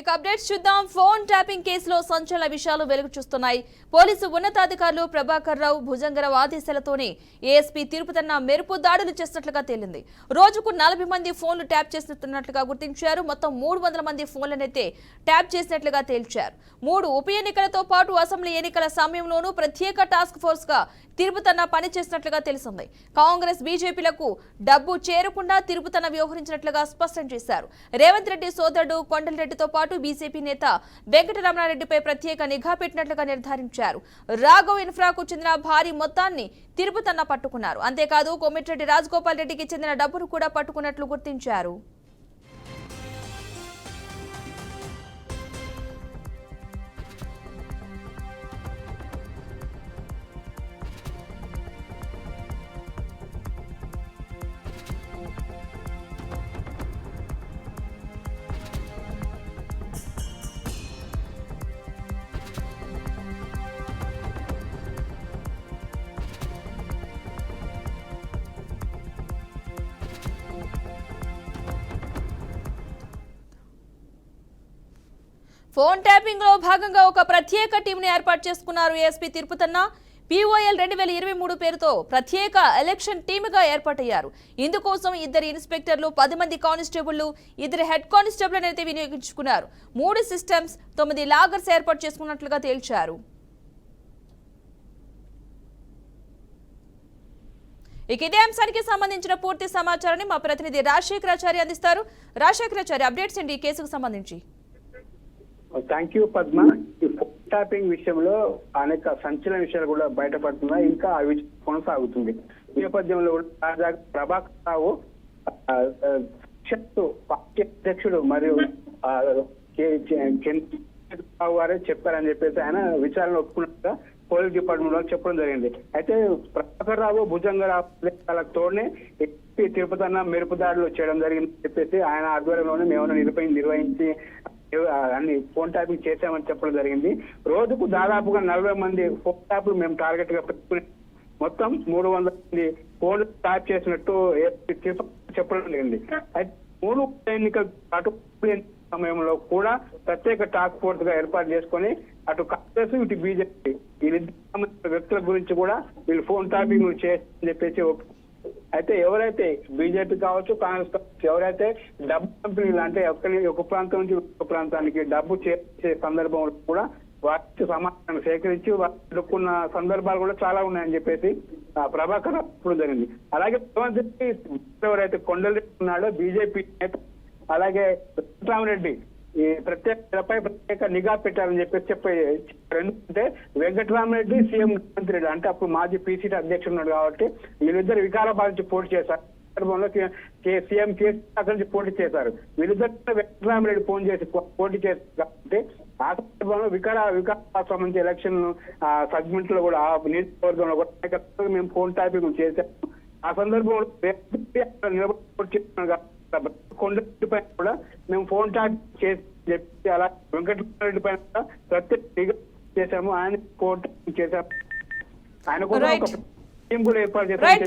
ఇక అప్డేట్స్ చూద్దాం. Phone tapping కేసులో సంచలన విషయాలు వెలుగు చూస్తున్నాయి. పోలీసు ఉన్నతాధికారులు ప్రభాకర్ రావు భుజంగరావు ఆదేశాలతోనే ఏఎస్పీ తిరుపతన్న మెరుపు దాడులు చేస్తున్నట్లుగా తేలింది. రోజుకు నలభై మంది ఫోన్లు ట్యాప్ చేస్తున్నట్లుగా గుర్తించారు. మొత్తం మూడు వందల మంది ఫోన్లనైతే ట్యాప్ చేసినట్లుగా తేల్చారు. మూడు ఉప ఎన్నికలతో పాటు అసెంబ్లీ ఎన్నికల సమయంలోనూ ప్రత్యేక టాస్క్ ఫోర్స్గా తిరుపతన్న పనిచేసినట్లుగా తెలిసింది. కాంగ్రెస్ బీజేపీలకు డబ్బు చేరకుండా తిరుపతన్న వ్యవహరించినట్లుగా స్పష్టం చేశారు. రేవంత్ రెడ్డి సోదరుడు కొండలరెడ్డితో పాటు బీజేపీ నేత వెంకటరమణారెడ్డిపై ప్రత్యేక నిఘా పెట్టినట్లుగా నిర్ధారించారు. రాఘవ్ ఇన్ఫ్రాకు చెందిన భారీ మొత్తాన్ని తిరుపతన్న పట్టుకున్నారు. అంతేకాదు కోమిటిరెడ్డి రాజగోపాల్ రెడ్డికి చెందిన డబ్బును కూడా పట్టుకున్నట్లు గుర్తించారు. ఫోన్ ట్యాపింగ్లో భాగంగా ఒక ప్రత్యేక టీంని ఏర్పాటు చేసుకున్నారు ఏఎస్పీ తిరుపతన్న. పీఓఎల్ రెండు వేల ఇరవై మూడు పేరుతో ప్రత్యేక ఎలక్షన్ టీమ్గా ఏర్పాటయ్యారు. ఇందుకోసం ఇద్దరు ఇన్స్పెక్టర్లు పది మంది కానిస్టేబుళ్ళు ఇద్దరు హెడ్ కానిస్టేబుల్ అయితే వినియోగించుకున్నారు. మూడు సిస్టమ్స్ తొమ్మిది లాగర్స్ ఏర్పాటు చేసుకున్నట్లుగా తేల్చారు. ఇక ఇదే అంశానికి సంబంధించిన పూర్తి సమాచారాన్ని మా ప్రతినిధి రాజశేఖరాచారి అందిస్తారు. రాజశేఖరాచారి అప్డేట్స్ అండి ఈ కేసుకు సంబంధించి. థ్యాంక్ యూ పద్మ ఈ ఫోన్ ట్యాపింగ్ విషయంలో అనేక సంచలన విషయాలు కూడా బయటపడుతున్నాయి. ఇంకా ఆ విషయం కొనసాగుతుంది. ఈ నేపథ్యంలో తాజాగా ప్రభాకర్ రావు పార్టీ అధ్యక్షుడు మరియు ఆ, చంద్రబాబు గారే చెప్పారని చెప్పేసి ఆయన విచారణ ఒప్పుకున్నట్టుగా పోలీస్ డిపార్ట్మెంట్ వాళ్ళు చెప్పడం జరిగింది. అయితే ప్రభాకర్ రావు భుజంగరావు వాళ్ళకి తోడనే తిరుపతి అన్న మెరుపు దాడులు చేయడం జరిగింది చెప్పేసి ఆయన ఆధ్వర్యంలోనే మేము నిర్వహించి నిర్వహించి అన్ని ఫోన్ ట్యాపింగ్ చేశామని చెప్పడం జరిగింది. రోజుకు దాదాపుగా నలభై మంది ఫోన్ ట్యాప్లు మేము టార్గెట్గా పెట్టుకుని మొత్తం మూడు వందల మంది ఫోన్ ట్యాప్ చేసినట్టు చెప్పడం జరిగింది. అయితే మూడు ఎన్నికల పాటు సమయంలో కూడా ప్రత్యేక టాస్క్ ఫోర్స్గా ఏర్పాటు చేసుకొని అటు కాంగ్రెస్ ఇటు బీజేపీ వీళ్ళిద్దరు వ్యక్తుల గురించి కూడా వీళ్ళు ఫోన్ టాపింగ్ చేసి చెప్పేసి అయితే ఎవరైతే బీజేపీ కావచ్చు కాంగ్రెస్ కావచ్చు ఎవరైతే డబ్బు కంపెనీలు అంటే ఒకరి ఒక ప్రాంతం నుంచి ఒక ప్రాంతానికి డబ్బు చేసే సందర్భంలో కూడా వాటి సమాచారం సేకరించి వారు సందర్భాలు కూడా చాలా ఉన్నాయని చెప్పేసి ఆ, ప్రభాకర్ అప్పుడు జరిగింది. అలాగే రేవంత్ రెడ్డి ఎవరైతే కొండలరెడ్డి ఉన్నాడో బీజేపీ నేత అలాగే రామరెడ్డి ఈ ప్రత్యేకపై ప్రత్యేక నిఘా పెట్టారని చెప్పేసి చెప్పే ఎందుకంటే వెంకటరామరెడ్డి సీఎం రేవంత్ రెడ్డి అంటే అప్పుడు మాజీ పీసీటీ అధ్యక్షుడు ఉన్నాడు కాబట్టి వీళ్ళిద్దరు వికారాబాద్ నుంచి పోటీ చేశారు. సందర్భంలో సీఎం కేసీఆర్ నుంచి పోటీ చేశారు. వీళ్ళిద్దరు వెంకటరామరెడ్డి ఫోన్ చేసి పోటీ చేశారు కాబట్టి ఆ సందర్భంలో వికార వికారాబాద్ సంబంధించి ఎలక్షన్ సెగ్మెంట్లో కూడా ఆ నియోజకవర్గంలో కూడా మేము ఫోన్ టాపిక్ చేశాము. ఆ సందర్భంలో నిలబడి పోటీ కాబట్టి కొండరెడ్డి పైన కూడా మేము ఫోన్ ట్యాప్ చేసి చెప్పి అలా వెంకటరెడ్డి పైన కూడా ప్రత్యేక చేశాము. ఆయన ఫోన్ చేశాము ఆయన కూడా ఒక. టీం కూడా ఏర్పాటు రైట్